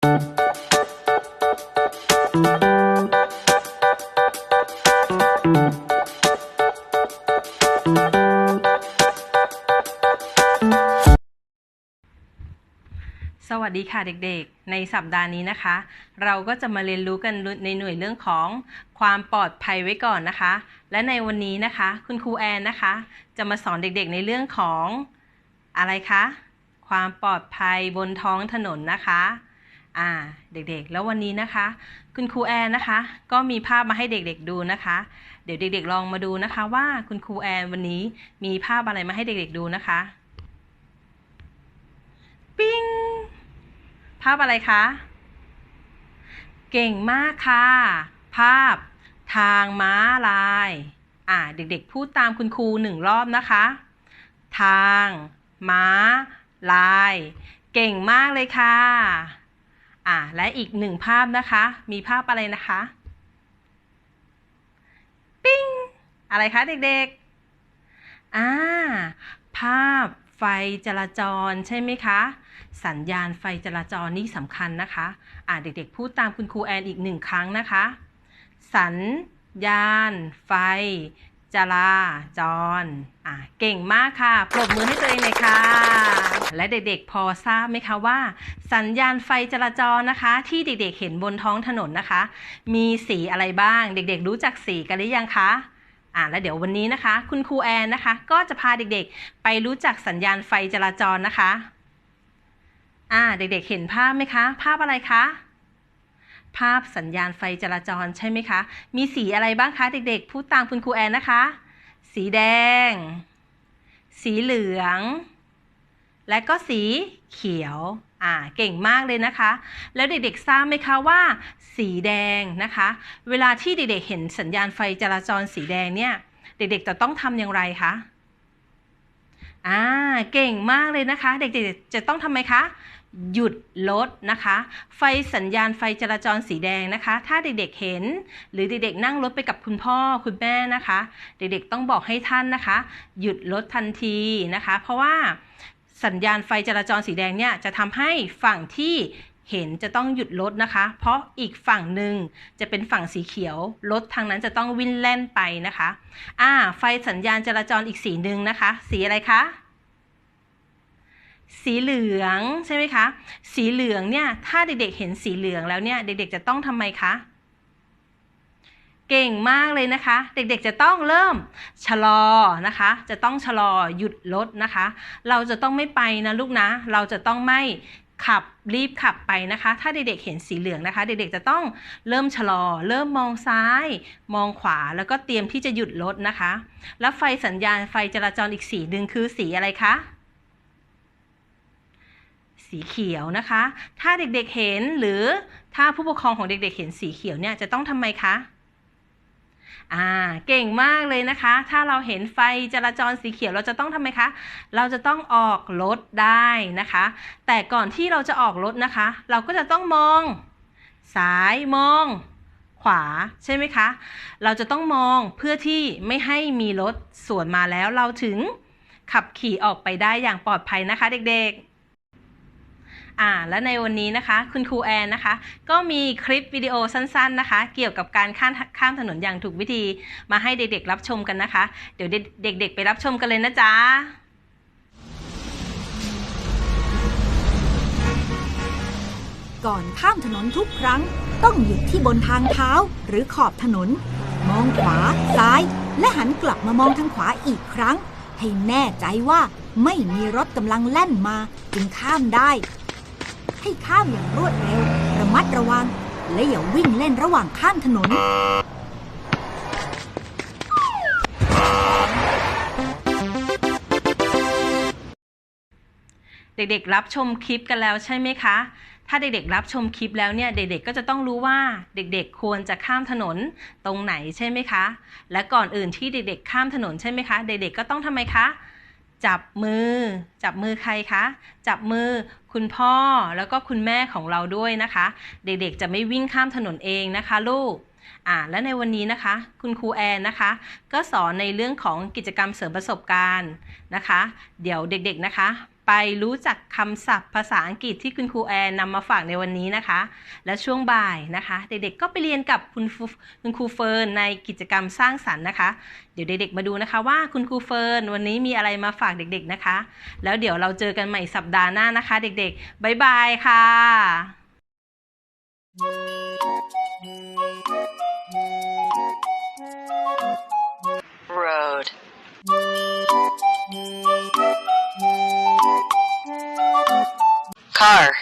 สวัสดีค่ะเด็กๆ ในสัปดาห์นี้นะคะ เราก็จะมาเรียนรู้กันในหน่วยเรื่องของความปลอดภัยไว้ก่อนนะคะ และในวันนี้นะคะ คุณครูแอนนะคะ จะมาสอนเด็กๆในเรื่องของอะไรคะ ความปลอดภัยบนท้องถนนนะคะ อ่าเด็กๆ แล้ววันนี้นะคะ คุณครูแอนนะคะ ก็มีภาพมาให้เด็กๆดูนะคะ เดี๋ยวเด็ก ๆ ลองมาดูนะคะ ว่าคุณครูแอนวันนี้มีภาพอะไรมาให้เด็กๆดูนะคะปิ้งภาพอะไรคะ เก่งมากค่ะ ภาพทางม้าลาย อ่าเด็กๆ พูดตามคุณครูหนึ่งรอบนะคะ ทาง ม้า ลาย เก่งมากเลยค่ะ อ่าและอีกหนึ่งภาพนะคะ มีภาพอะไรนะคะ ปิ้ง อะไรคะเด็กๆ อ่า ภาพไฟจราจรใช่ไหมคะ สัญญาณไฟจราจรนี่สำคัญนะคะ อ่าเด็กๆ พูดตามคุณครูแอนอีกหนึ่งครั้งนะคะ สัญญาณไฟ จราจรอ่าเก่งมากค่ะ ปรบมือให้ตัวเองเลยค่ะ และเด็กๆ พอทราบไหมคะว่า สัญญาณไฟจราจรนะคะ ที่เด็กๆ เห็นบนท้องถนนนะคะ มีสีอะไรบ้าง เด็กๆ รู้จักสีกันหรือยังคะอ่าแล้วเดี๋ยววันนี้นะคะ คุณครูแอนนะคะ ก็จะพาเด็กๆ ไปรู้จักสัญญาณไฟจราจรนะคะอ่าเด็กๆ เห็นภาพไหมคะ ภาพอะไรคะ ภาพสัญญาณไฟจราจรใช่ไหมคะ มีสีอะไรบ้างคะเด็กๆ พูดตามคุณครูแอนนะคะ สีแดง สีเหลือง และก็สีเขียว อ่า เก่งมากเลยนะคะ แล้วเด็กๆทราบไหมคะว่า สีแดงนะคะ เวลาที่เด็กๆเห็นสัญญาณไฟจราจรสีแดงเนี่ย เด็กๆจะต้องทำอย่างไรคะ อ่าเก่งมากเลยนะคะ เด็กๆจะต้องทำไมคะหยุดรถนะคะ ไฟสัญญาณไฟจราจรสีแดงนะคะ ถ้าเด็กๆเห็น หรือเด็กๆนั่งรถไปกับคุณพ่อคุณแม่นะคะ เด็กๆต้องบอกให้ท่านนะคะ หยุดรถทันทีนะคะ เพราะว่าสัญญาณไฟจราจรสีแดงเนี่ยจะทำให้ฝั่งที่ เห็นจะต้องหยุดรถนะคะ เพราะอีกฝั่งหนึ่งจะเป็นฝั่งสีเขียวรถทางนั้นจะต้องวิ่งแล่นไปนะคะอ่าไฟสัญญาณจราจรอีกสีหนึ่งนะคะ สีอะไรคะสีเหลืองใช่ไหมคะ สีเหลืองเนี่ย ถ้าเด็กๆเห็นสีเหลืองแล้วเนี่ย เด็กๆจะต้องทำไมคะ เก่งมากเลยนะคะ เด็กๆจะต้องเริ่มชะลอนะคะ จะต้องชะลอหยุดรถนะคะ เราจะต้องไม่ไปนะลูกนะ เราจะต้องไม่ ขับรีบขับไปนะคะ ถ้าเด็กๆเห็นสีเหลืองนะคะ เด็กๆจะต้องเริ่มชะลอ เริ่มมองซ้าย มองขวาแล้วก็เตรียมที่จะหยุดรถนะคะ แล้วไฟสัญญาณไฟจราจรอีกสีหนึ่งคือสีอะไรคะสีเขียวนะคะ ถ้าเด็กๆเห็นหรือถ้าผู้ปกครองของเด็กๆเห็นสีเขียวเนี่ยจะต้องทำไมคะ อ่าเก่งมากเลยนะคะ ถ้าเราเห็นไฟจราจรสีเขียวเราจะต้องทำไมคะ เราจะต้องออกรถได้นะคะ แต่ก่อนที่เราจะออกรถนะคะ เราก็จะต้องมองซ้ายมองขวาใช่ไหมคะ เราจะต้องมองเพื่อที่ไม่ให้มีรถสวนมาแล้วเราถึงขับขี่ออกไปได้อย่างปลอดภัยนะคะเด็กๆ อ่าและในวันนี้นะคะ คุณครูแอนนะคะ ก็มีคลิปวิดีโอสั้นๆนะคะ เกี่ยวกับการข้ามข้ามถนนอย่างถูกวิธีมาให้เด็กๆรับชมกันนะคะ เดี๋ยวเด็กๆไปรับชมกันเลยนะจ๊ะก่อนข้ามถนนทุกครั้ง ต้องหยุดที่บนทางเท้าหรือขอบถนน มองขวาซ้าย และหันกลับมามองทางขวาอีกครั้ง ให้แน่ใจว่าไม่มีรถกำลังแล่นมาจึงข้ามได้ ให้ข้ามอย่างรวดเร็ว ระมัดระวัง และอย่าวิ่งเล่นระหว่างข้ามถนน เด็กๆ รับชมคลิปกันแล้วใช่ไหมคะ ถ้าเด็กๆ รับชมคลิปแล้วเนี่ย เด็กๆ ก็จะต้องรู้ว่าเด็กๆ ควรจะข้ามถนนตรงไหนใช่ไหมคะ และก่อนอื่นที่เด็กๆ ข้ามถนนใช่ไหมคะ เด็กๆ ก็ต้องทำไมคะ จับมือ จับมือใครคะ จับมือคุณพ่อแล้วก็คุณแม่ของเราด้วยนะคะ เด็กๆจะไม่วิ่งข้ามถนนเองนะคะลูกอ่าและในวันนี้นะคะ คุณครูแอนนะคะ ก็สอนในเรื่องของกิจกรรมเสริมประสบการณ์นะคะ เดี๋ยวเด็กๆนะคะ ไปรู้จักคำศัพท์ภาษาอังกฤษที่คุณครูแอนนำมาฝากในวันนี้นะคะ และช่วงบ่ายนะคะ เด็กๆก็ไปเรียนกับคุณครูคุณครูเฟิร์นในกิจกรรมสร้างสรรค์นะคะ เดี๋ยวเด็กๆมาดูนะคะว่าคุณครูเฟิร์นวันนี้มีอะไรมาฝากเด็กๆนะคะ แล้วเดี๋ยวเราเจอกันใหม่สัปดาห์หน้านะคะ เด็กๆบ๊ายบายค่ะ car